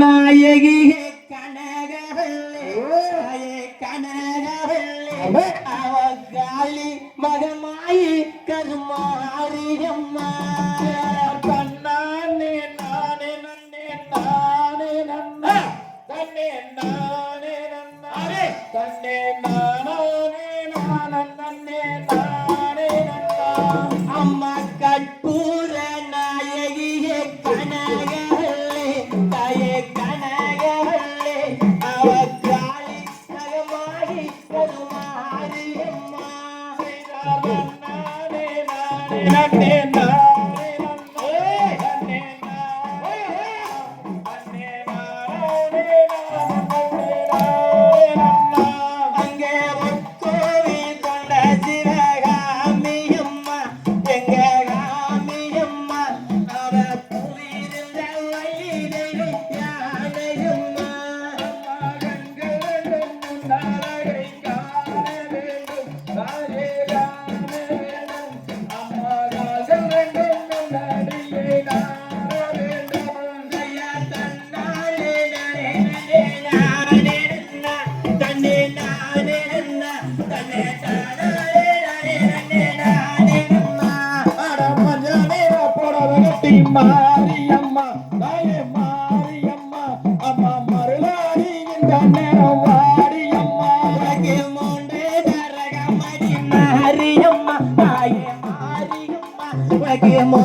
நாயகியே கனகவல்லே கனகவல்லே. அவ காளி மகமாயி கருமாரியம்மா. தன்னானே நானே நன்னே நானே நன்னா. தன்னே நானே நன்னாரே தன்னே நானே நானே நன்னே நானே நன்னா. அம்மா கற்பூர நாயகியே கனகவல்லே. மாரியம்மா தாயே மாரியம்மா அம்மா மருளாடி இந்த நேரம் மாரியம்மா தாயே மாரியம்மா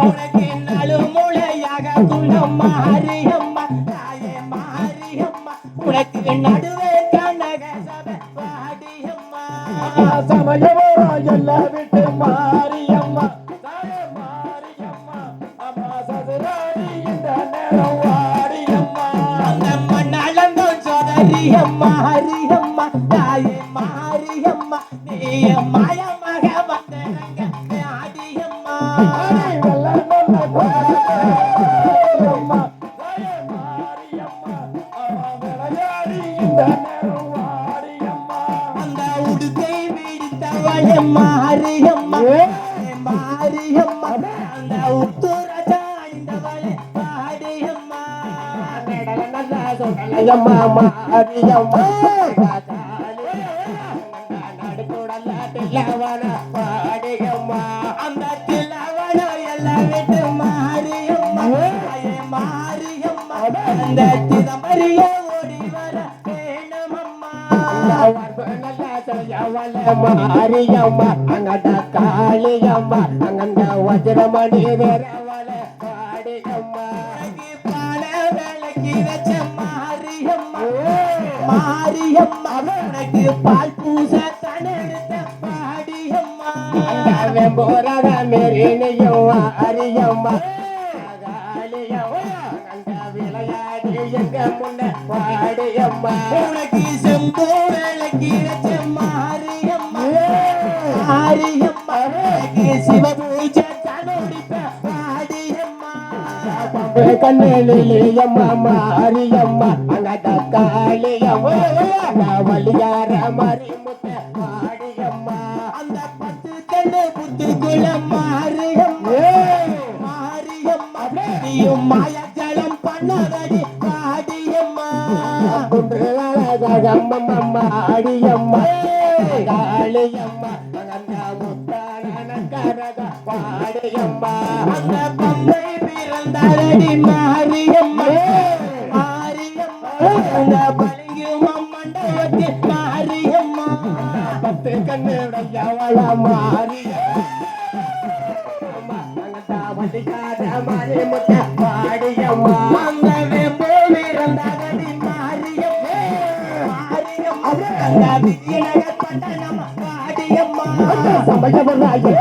உனக்கு நடுமுளையாக குணம் மாரியம்மா சோதரியம்மா ஹரியம்மா தாயே மாரியம்மா. நீ மாயமாக வந்தனங்க ஆடியம்மா ஆடி வெள்ள நல்ல கோரியம்மா தாயே மாரியம்மா அம்மா விளையாடி இந்த நேரம் வாடியம்மா அந்த உடுக்கை மாரியம்மா. மாரியம்மா அந்த உத்துர ஐயம்மா மாரியம்மா அந்த திலவன எல்லாம் விட்டு மாரியம்மா மாரியம்மா அந்த ஓடி வர மாரியம்மா அங்கட காளியம்மா அங்கந்த வஜ்ரமணி வேறவள பாடியம்மா பால விளக்கி வச்ச மாரியம்மா மாரியம்மா உனக்கு பால் பூச தனெடுத்த பாடியம்மா போராத மேரினையும் அரியம்மா. காளியம்மா அங்க விளையாடி எங்க முன்ன பாடியம்மா. உனக்கு செம்பு விளக்கி வச்ச மாரியம்மா மாரியம்மா உனக்கு சிவ பூஜை தனெடுத்த பாடியம்மா கண்ணிலியம்மா மாரியம்மா அங்கட காளியம்மா வலியார மாறி முத்த பாடியம்மா அந்த பத்து கண்ணு புத்துக்குள்ள மாரியம்மா மாரியம்மா நீயும் மாயஜலம் பண்ணதடி பாடியம்மா குன்றலாகம்மா அடியம்மா. காளியம்மா அகந்த முத்தான கரக பாடியம்மா. அந்த பம்பை தரணி மாரியம்மன் மாரியம்மன் பலியுமம் மண்டபத்தில் மாரியம்மா பத்து கண்ணு உடையவள மாரியம்மா வட்டிக்காத மாரியமுத்த மாரியம்மா அங்கவே போலிருந்தகதி மாரியம்மா மாரியம்மா அந்த விஜயநகர் பட்டணம் மாரியம்மா சமயபுராயம்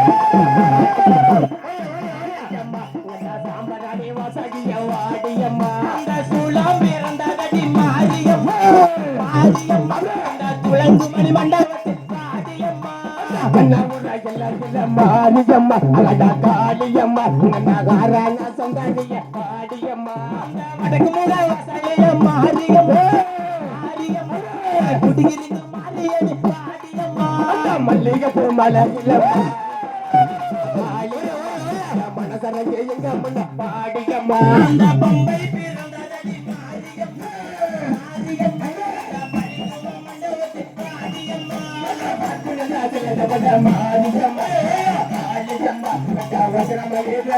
மாரியம்மா அழகா காளியம்மா நகரான சொந்தாடிய பாடியம்மா. வடக்கு மூட வசலைய மாரியம்மா குடியிருந்து மாரியணி பாடியம்மா மல்லிகை பூ மலரிலம்மா மனசரங்க எங்க முன்ன பாடியம்மா அந்த பம்பை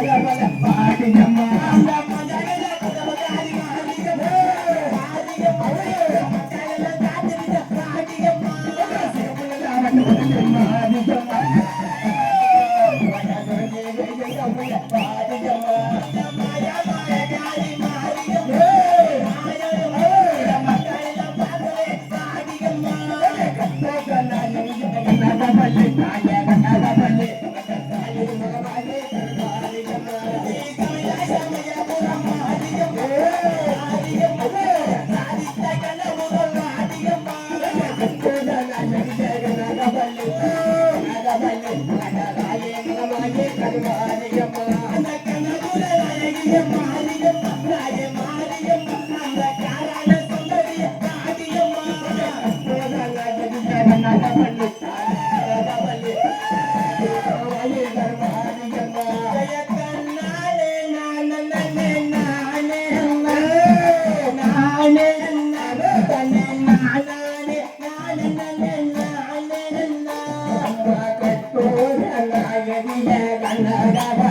やいやいや。அதிகம்மா கவித கண்ணடவா